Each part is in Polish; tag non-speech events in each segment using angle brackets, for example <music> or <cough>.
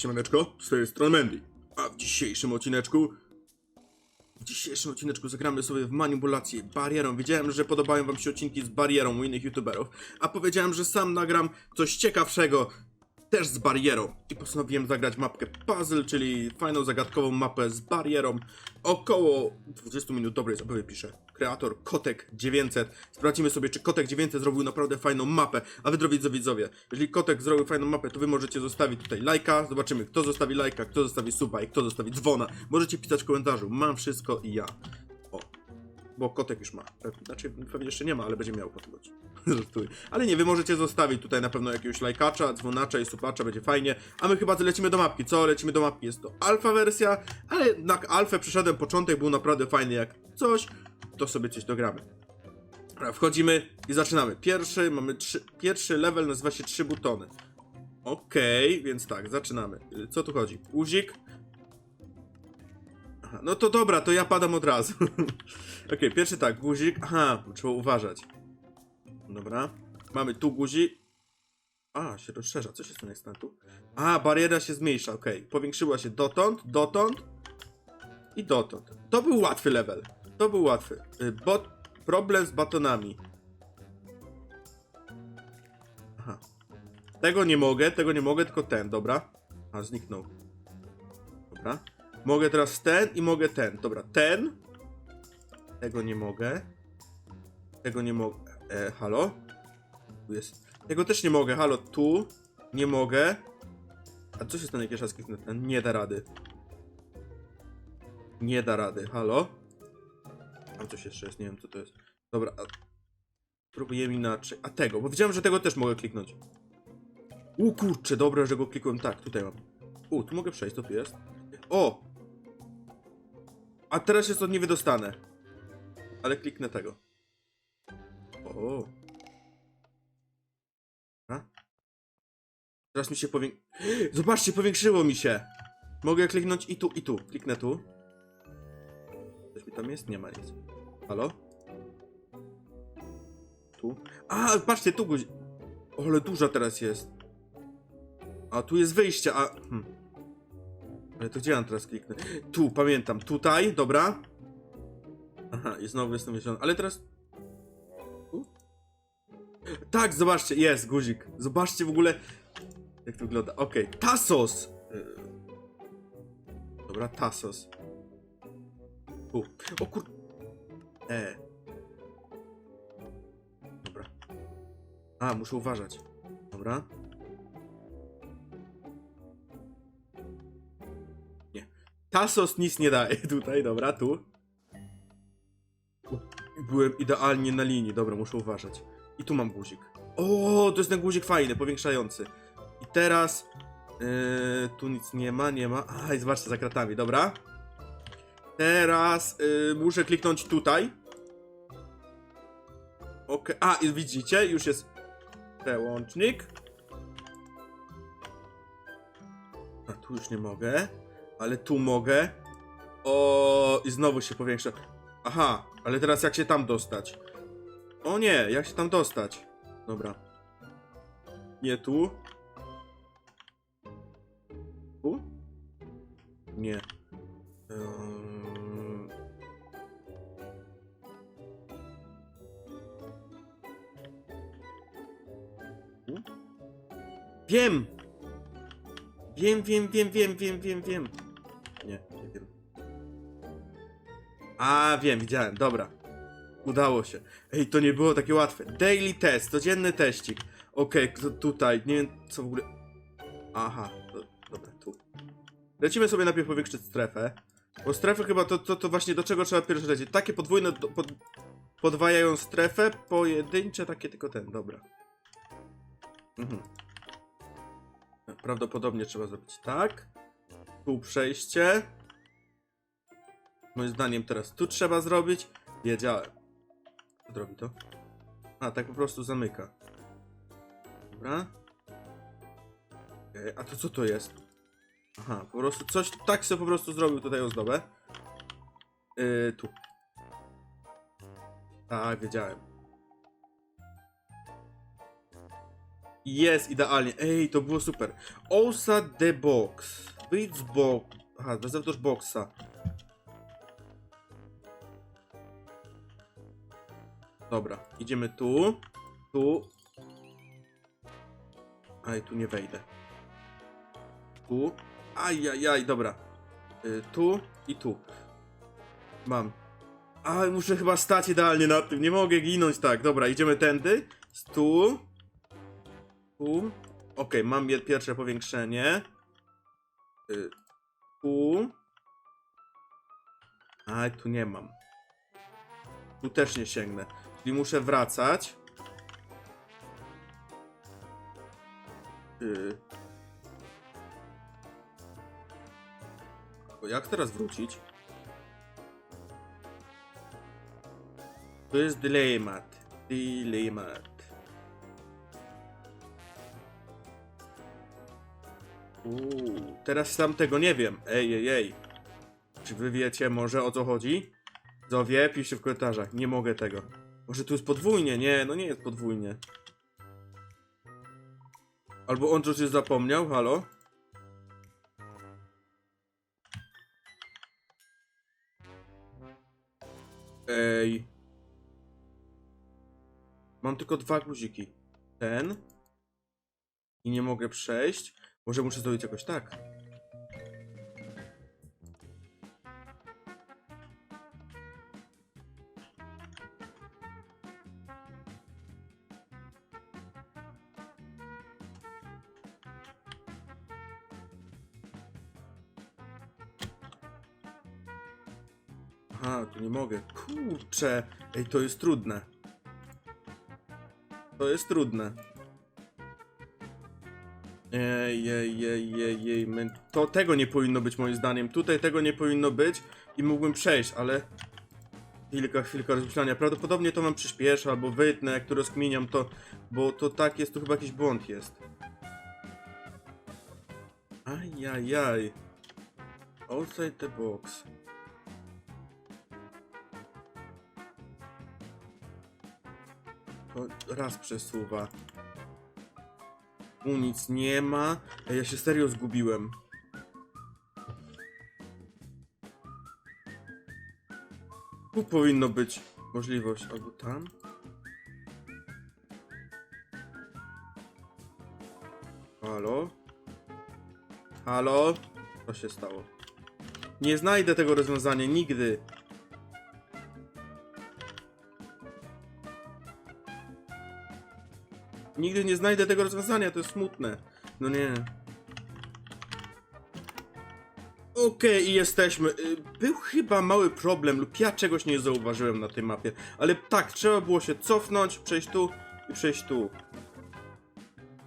Siemaneczko, z tej strony Mandy. A w dzisiejszym odcineczku... W dzisiejszym odcineczku zagramy sobie w manipulację barierą. Wiedziałem, że podobają wam się odcinki z barierą u innych youtuberów, a powiedziałem, że sam nagram coś ciekawszego też z barierą. I postanowiłem zagrać mapkę puzzle, czyli fajną, zagadkową mapę z barierą. Około 20 minut dobrej zabawy pisze kreator Kotek900. Sprawdzimy sobie, czy Kotek900 zrobił naprawdę fajną mapę. A wy, drodzy widzowie, jeżeli Kotek zrobił fajną mapę, to wy możecie zostawić tutaj lajka. Zobaczymy, kto zostawi lajka, kto zostawi suba i kto zostawi dzwona. Możecie pisać w komentarzu. Mam wszystko i ja. O, bo kotek już ma. Pewnie- Znaczy, pewnie jeszcze nie ma, ale będzie miał po. <laughs> Ale nie, wy możecie zostawić tutaj na pewno jakiegoś lajkacza, dzwonacza i supacza, będzie fajnie. A my chyba lecimy do mapki. Co? Lecimy do mapki. Jest to alfa wersja, ale na alfę przyszedłem, początek był naprawdę fajny jak coś, to sobie coś dogramy. Dobra, wchodzimy i zaczynamy. Pierwszy, mamy trzy, pierwszy level nazywa się trzy butony. Okej, więc tak, zaczynamy. Y, Co tu chodzi? Guzik. Aha, no to dobra, to ja padam od razu. <laughs> Okej, pierwszy tak, guzik. Aha, trzeba uważać. Dobra. Mamy tu guzik. A, się rozszerza. Co się stanie jak tu? A, bariera się zmniejsza, okej. Powiększyła się dotąd, dotąd i dotąd. To był łatwy level. To był łatwy. Y, Bot... Problem z batonami. Aha. Tego nie mogę, tego nie mogę, tylko ten, dobra. A, zniknął. Dobra. Mogę teraz ten i mogę ten. Dobra, ten. Tego nie mogę. Tego nie mogę. E, halo? Tu jest. Tego też nie mogę, halo, tu. Nie mogę. A co się stanie, jak kliknę ten? Nie da rady. Nie da rady, halo? Tam coś jeszcze jest, nie wiem co to jest. Dobra, a... Próbujemy inaczej. A tego, bo widziałem, że tego też mogę kliknąć. U kurczę, dobra, że go klikłem. Tak, tutaj mam. U, tu mogę przejść, co tu jest? O! A teraz się stąd nie wydostanę. Ale kliknę tego. O. A? Teraz mi się powięk... Zobaczcie, powiększyło mi się! Mogę kliknąć i tu, i tu. Kliknę tu. Coś mi tam jest? Nie ma nic. Halo? Tu? A, patrzcie, tu guzi... O, ale duża teraz jest. A, tu jest wyjście, a... Hmm. Ale to gdzie ja teraz kliknę? Tu, pamiętam. Tutaj, dobra. Aha, i znowu jestem wysiony. Ale teraz... Tu? Tak, zobaczcie, jest guzik. Zobaczcie w ogóle, jak to wygląda. Okej, Tasos! Yy. Dobra, Tasos. Tu. O kur... E. Dobra. A, muszę uważać. Dobra. Nie. Tasos nic nie daje <laughs> tutaj, dobra, tu. Byłem idealnie na linii, dobra, muszę uważać. I tu mam guzik. O, to jest ten guzik fajny, powiększający. I teraz... Yy, tu nic nie ma, nie ma. A, i zobaczcie, za kratami, dobra. Teraz yy, muszę kliknąć tutaj. Ok, a i widzicie, już jest przełącznik. A tu już nie mogę, ale tu mogę. O, i znowu się powiększa. Aha, ale teraz jak się tam dostać? O nie, jak się tam dostać? Dobra. Nie tu. Tu? Nie. Wiem! Wiem, wiem, wiem, wiem, wiem, wiem, wiem. Nie, nie wiem. A, wiem, widziałem, dobra. Udało się. Ej, to nie było takie łatwe. Daily test, codzienny teścik. Okej, to tutaj, nie wiem co w ogóle... Aha, do, dobra, tu. Lecimy sobie najpierw powiększyć strefę. Bo strefy chyba to, to, to właśnie do czego trzeba pierwsze lecieć. Takie podwójne do, pod, podwajają strefę, pojedyncze takie tylko ten, dobra. Mhm. Prawdopodobnie trzeba zrobić tak. Tu przejście. Moim zdaniem teraz tu trzeba zrobić. Wiedziałem. Zrobi to? A, tak po prostu zamyka. Dobra. A to co to jest? Aha, po prostu coś, tak sobie po prostu zrobił tutaj ozdobę. Yy, tu. Tak, wiedziałem. Jest, idealnie. Ej, to było super. Osa the box. Wyjdź z box. Aha, na zewnątrz boxa. Dobra, idziemy tu. Tu. Aj, tu nie wejdę. Tu. Ajajaj, dobra. Y, tu i tu. Mam. Aj, muszę chyba stać idealnie na tym. Nie mogę ginąć tak. Dobra, idziemy tędy. Tu. Tu. Okej, mam pierwsze powiększenie. Y, tu. Aj, tu nie mam. Tu też nie sięgnę. Czyli muszę wracać. Y. Bo jak teraz wrócić? To jest dylemat. Dylemat. Teraz sam tego nie wiem. Ej, ej, ej. Czy wy wiecie może o co chodzi? Kto wie, piszcie w komentarzach. Nie mogę tego. Może tu jest podwójnie? Nie, no nie jest podwójnie. Albo on coś zapomniał, halo? Ej. Mam tylko dwa guziki. Ten. I nie mogę przejść. Może muszę zrobić jakoś tak. Aha, tu nie mogę. Kurczę. Ej, to jest trudne. To jest trudne. Ej, ej, ej, ej, ej, my... To tego nie powinno być moim zdaniem. Tutaj tego nie powinno być i mógłbym przejść, ale... Chwilka, chwilka rozmyślania. Prawdopodobnie to mam przyspieszę albo wytnę, jak tu rozkminiam to, bo to tak jest, tu chyba jakiś błąd jest. Ajajaj. Outside the box. To raz przesuwa. Tu nic nie ma. Ja się serio zgubiłem. Tu powinno być możliwość. Albo tam? Halo? Halo? Co się stało? Nie znajdę tego rozwiązania nigdy. Nigdy nie znajdę tego rozwiązania, to jest smutne. No nie. Okej, i jesteśmy. Y, Był chyba mały problem, lub ja czegoś nie zauważyłem na tej mapie. Ale tak, trzeba było się cofnąć, przejść tu i przejść tu.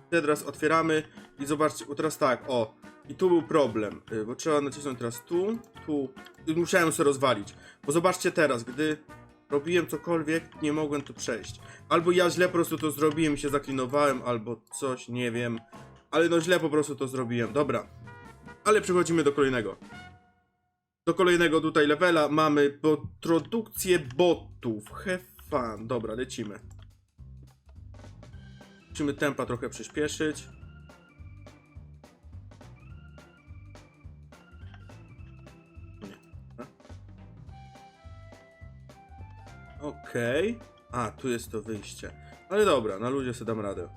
Teraz otwieramy i zobaczcie, bo teraz tak, o. I tu był problem, y, bo trzeba nacisnąć teraz tu, tu. I musiałem sobie rozwalić. Bo zobaczcie teraz, gdy robiłem cokolwiek, nie mogłem tu przejść. Albo ja źle po prostu to zrobiłem i się zaklinowałem, albo coś, nie wiem. Ale no źle po prostu to zrobiłem. Dobra. Ale przechodzimy do kolejnego. Do kolejnego tutaj levela mamy produkcję botów. Have fun. Dobra, lecimy. Musimy tempa trochę przyspieszyć. Okej. A, tu jest to wyjście. Ale dobra, na ludzie sobie dam radę.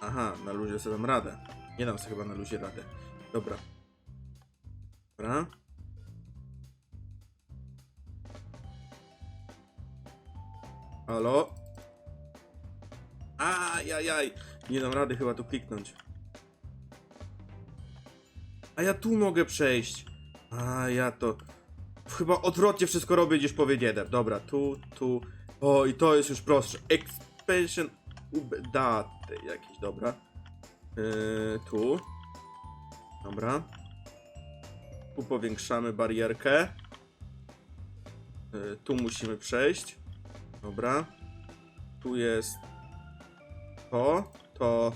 Aha, na luzie sobie dam radę. Nie dam sobie chyba na luzie radę. Dobra. Dobra. Halo? Ajajaj. Nie dam rady chyba tu kliknąć. A ja tu mogę przejść. A ja to. Chyba odwrotnie wszystko robię niż powiedziałem. Dobra, tu, tu. O, i to jest już prostsze. Expansion daty jakieś, dobra. Yy, tu. Dobra. Tu powiększamy barierkę. Yy, tu musimy przejść. Dobra. Tu jest to, to,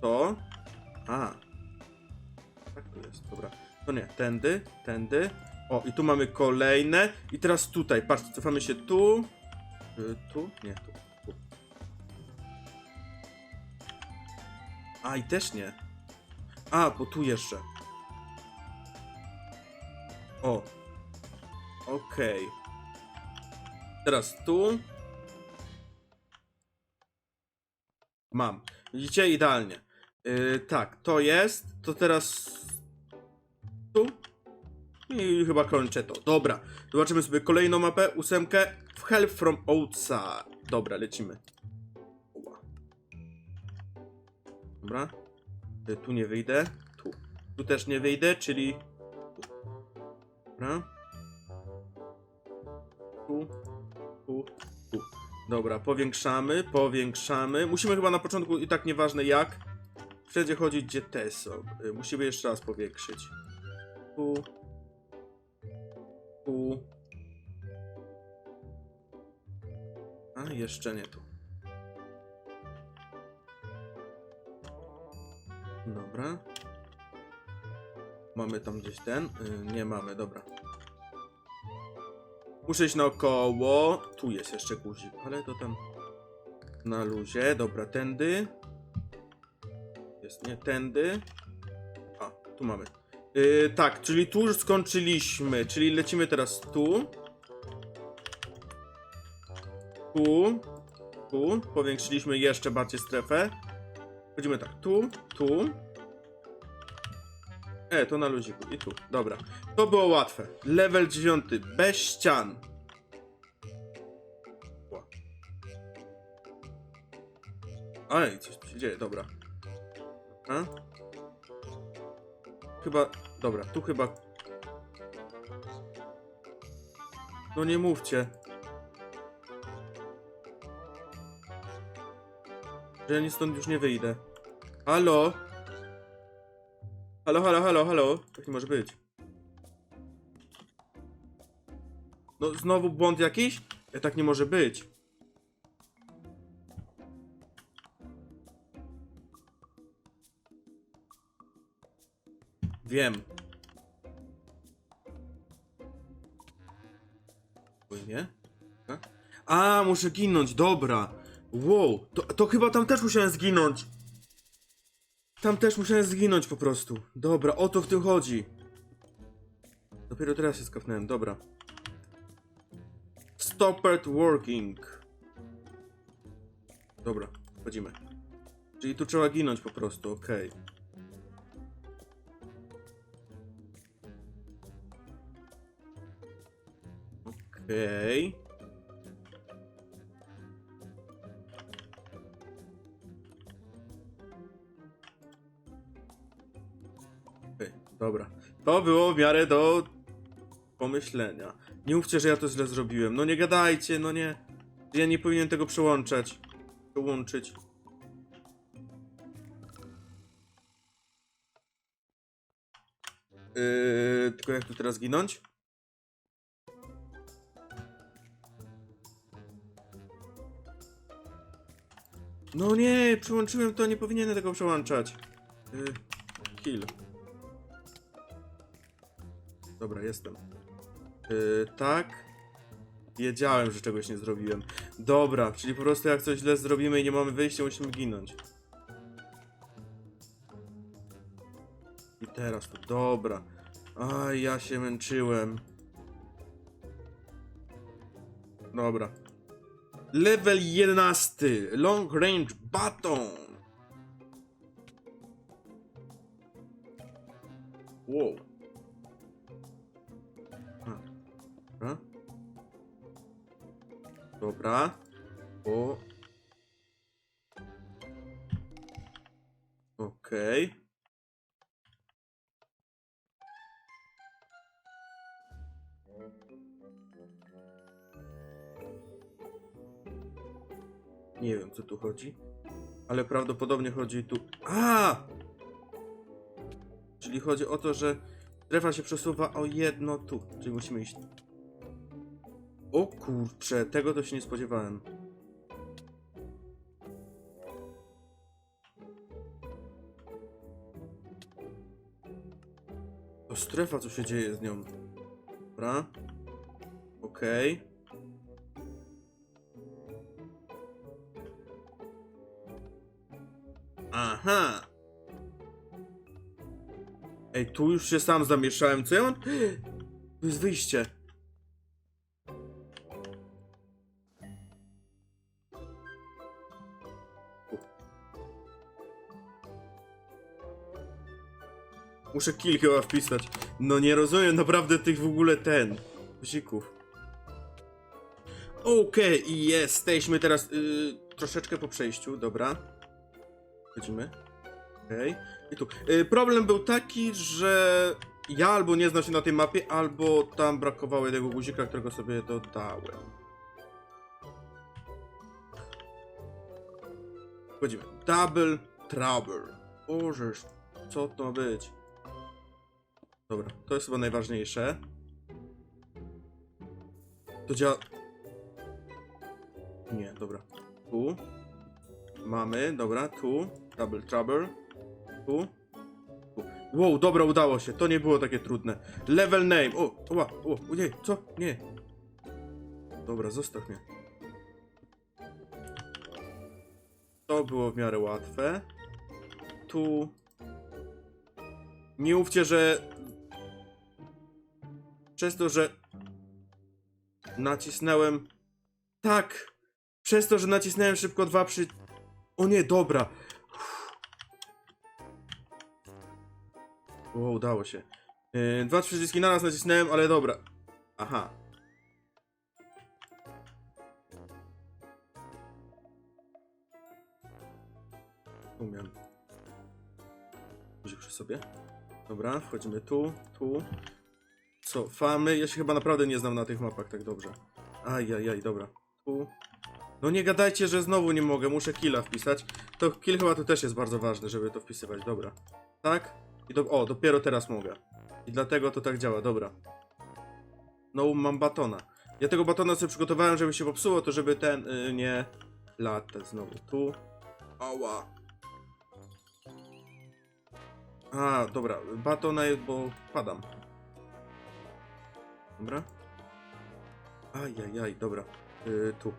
to. A. To nie, tędy, tędy O, i tu mamy kolejne. I teraz tutaj, patrzcie, cofamy się tu. Y, tu? Nie, tu. tu. A, i też nie. A, bo tu jeszcze. O. Okej. Teraz tu. Mam. Widzicie? Idealnie. Yy, tak, to jest. To teraz. I chyba kończę to. Dobra. Zobaczymy sobie kolejną mapę. Ósemkę. W Help from Outside. Dobra, lecimy. Dobra. Y, Tu nie wyjdę. Tu. Tu też nie wyjdę, czyli. Dobra. Tu. Tu. Tu. Dobra, powiększamy, powiększamy. Musimy chyba na początku, i tak nieważne jak, wszędzie chodzić, gdzie te są. Y, Musimy jeszcze raz powiększyć. Tu. Tu. A, jeszcze nie tu. Dobra. Mamy tam gdzieś ten? Y, nie mamy, dobra. Muszę iść naokoło. Tu jest jeszcze guzik, ale to tam na luzie. Dobra, tędy. Jest nie tędy. A, tu mamy. Yy, tak, czyli tu już skończyliśmy. Czyli lecimy teraz tu. Tu. Tu. Powiększyliśmy jeszcze bardziej strefę. Chodzimy tak, tu, tu. E, to na luziku. I tu. Dobra. To było łatwe. Level 9. Bez ścian. Ej, coś się dzieje. Dobra. A? Chyba... Dobra, tu chyba... No nie mówcie. Że ja nie stąd już nie wyjdę. Halo? Halo, halo, halo, halo. Tak nie może być. No, znowu błąd jakiś? Ja tak nie może być. Wiem. Płynie? Tak? A, muszę ginąć, dobra. Wow, to, to chyba tam też musiałem zginąć. Tam też musiałem zginąć po prostu. Dobra, o to w tym chodzi. Dopiero teraz się skapnąłem, dobra. Stopped working. Dobra, wchodzimy. Czyli tu trzeba ginąć po prostu, okej. Okej. Okej, dobra. To było w miarę do pomyślenia. Nie mówcie, że ja to źle zrobiłem. No nie gadajcie, no nie. Ja nie powinien tego przełączać. Przełączyć. Yy, tylko jak tu teraz ginąć? No nie, przełączyłem to, nie powinienem tego przełączać. Yy, kill. Dobra, jestem. Yy, tak. Wiedziałem, że czegoś nie zrobiłem. Dobra, czyli po prostu jak coś źle zrobimy i nie mamy wyjścia, musimy ginąć. I teraz to, dobra. Aj, ja się męczyłem. Dobra. Level 11. Long range baton. Wow. Dobra. Dobra. O. Okej. Nie wiem, co tu chodzi. Ale prawdopodobnie chodzi tu... A! Czyli chodzi o to, że strefa się przesuwa o jedno tu. Czyli musimy iść... O kurcze, tego to się nie spodziewałem. To strefa, co się dzieje z nią. Dobra. Okej. Aha. Ej, tu już się sam zamieszałem. Co ja mam? <gasps> Jest wyjście. Muszę kill chyba wpisać. No nie rozumiem naprawdę tych w ogóle ten. Guzików. Okej, i jesteśmy teraz y, troszeczkę po przejściu, dobra. Chodzimy. Okej. I tu. Y, problem był taki, że ja albo nie znam się na tej mapie, albo tam brakowało jednego guzika, którego sobie dodałem. Chodzimy. Double Trouble. Bożeż, co to ma być? Dobra, to jest chyba najważniejsze. To działa... Nie, dobra. Tu. Mamy, dobra, tu. Double trouble. Tu. Tu. Wow, dobra, udało się. To nie było takie trudne. Level name. O, o, o, nie, co? Nie. Dobra, zostaw mnie. To było w miarę łatwe. Tu. Nie mówcie, że przez to, że nacisnąłem. Tak! Przez to, że nacisnąłem szybko dwa przy. O nie, dobra. O, udało się. Yy, dwa przyciski na nas nacisnąłem, ale dobra. Aha. Umiem. Przy sobie. Dobra, wchodzimy tu, tu. Cofamy. Ja się chyba naprawdę nie znam na tych mapach tak dobrze. Ajajaj, dobra. Tu. No nie gadajcie, że znowu nie mogę. Muszę killa wpisać. To kill chyba tu też jest bardzo ważny, żeby to wpisywać. Dobra. Tak? I do... O, dopiero teraz mogę. I dlatego to tak działa, dobra. No, mam batona. Ja tego batona sobie przygotowałem, żeby się popsuło, to żeby ten y, nie latać znowu. Tu. Ała. A, dobra. Batona bo padam. Dobra. Ajajaj, dobra. Yy, tu.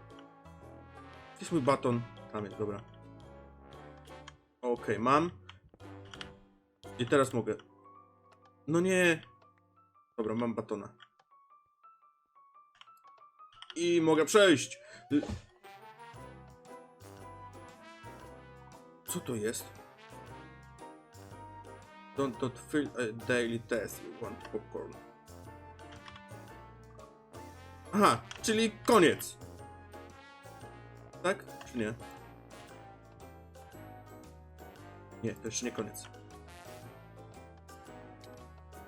Gdzie jest mój baton? Tam jest, dobra. Okej, mam. I teraz mogę. No nie. Dobra, mam batona. I mogę przejść. Co to jest? Don't, don't fill a daily test. You want popcorn. Aha, czyli koniec. Tak? Czy nie? Nie, to jeszcze nie koniec.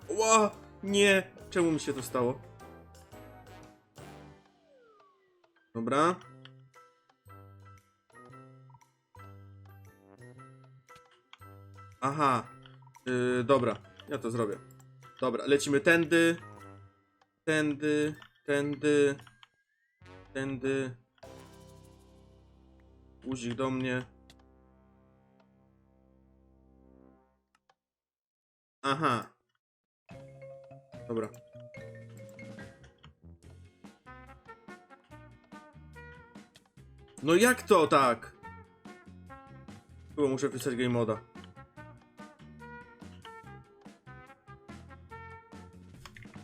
Ła! Nie! Czemu mi się to stało? Dobra. Aha. Yy, dobra, ja to zrobię. Dobra, lecimy tędy. Tędy. Tędy. Tędy. Guzik do mnie. Aha. Dobra. No jak to tak? Chyba muszę wpisać game moda.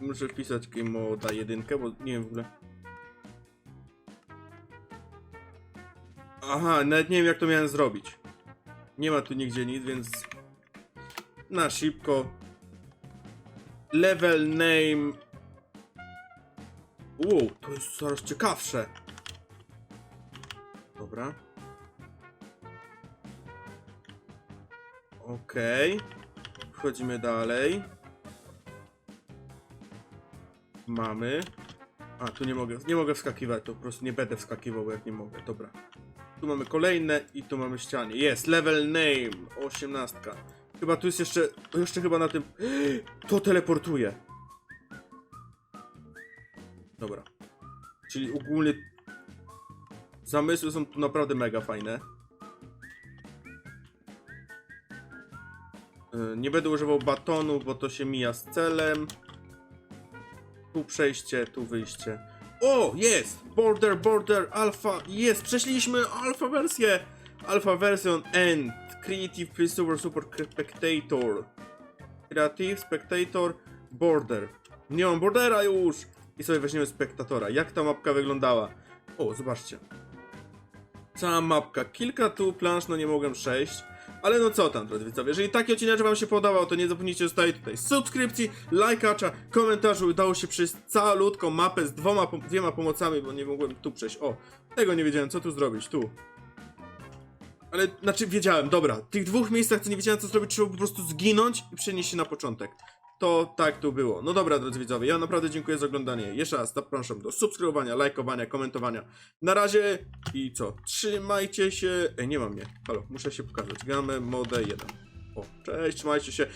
Muszę wpisać game moda jedynkę, bo nie wiem w ogóle. Aha, nawet nie wiem jak to miałem zrobić. Nie ma tu nigdzie nic, więc na szybko. Level name. Wow, to jest coraz ciekawsze. Dobra. Okej. Wchodzimy dalej. Mamy. A, tu nie mogę, nie mogę wskakiwać, to po prostu nie będę wskakiwał, jak nie mogę, dobra. Tu mamy kolejne i tu mamy ścianie. Jest, level name, 18. Chyba tu jest jeszcze, jeszcze chyba na tym, <gasps> to teleportuje. Dobra. Czyli ogólnie zamysły są tu naprawdę mega fajne. Yy, Nie będę używał batonu, bo to się mija z celem. Tu przejście, tu wyjście. O, jest! Border, border, alpha, jest! Przeszliśmy alpha wersję! Alpha version end. Creative, please super, super spectator. Creative, spectator, border. Nie mam bordera już! I sobie weźmiemy spektatora. Jak ta mapka wyglądała? O, zobaczcie. Cała mapka. Kilka tu plansz, no nie mogłem przejść. Ale no co tam, drodzy widzowie, jeżeli taki odcinek wam się podobał, to nie zapomnijcie zostawić tutaj subskrypcji, lajkacza, komentarzu. Udało się przejść calutką mapę z dwoma, dwiema pomocami, bo nie mogłem tu przejść. O, tego nie wiedziałem, co tu zrobić, tu. Ale, znaczy, wiedziałem, dobra, w tych dwóch miejscach, co nie wiedziałem, co zrobić, trzeba po prostu zginąć i przenieść się na początek. To tak tu było. No dobra, drodzy widzowie, ja naprawdę dziękuję za oglądanie. Jeszcze raz zapraszam do subskrybowania, lajkowania, komentowania. Na razie i co? Trzymajcie się. Ej, nie mam mnie. Halo, muszę się pokazać. Gramy modę 1. O, cześć, trzymajcie się.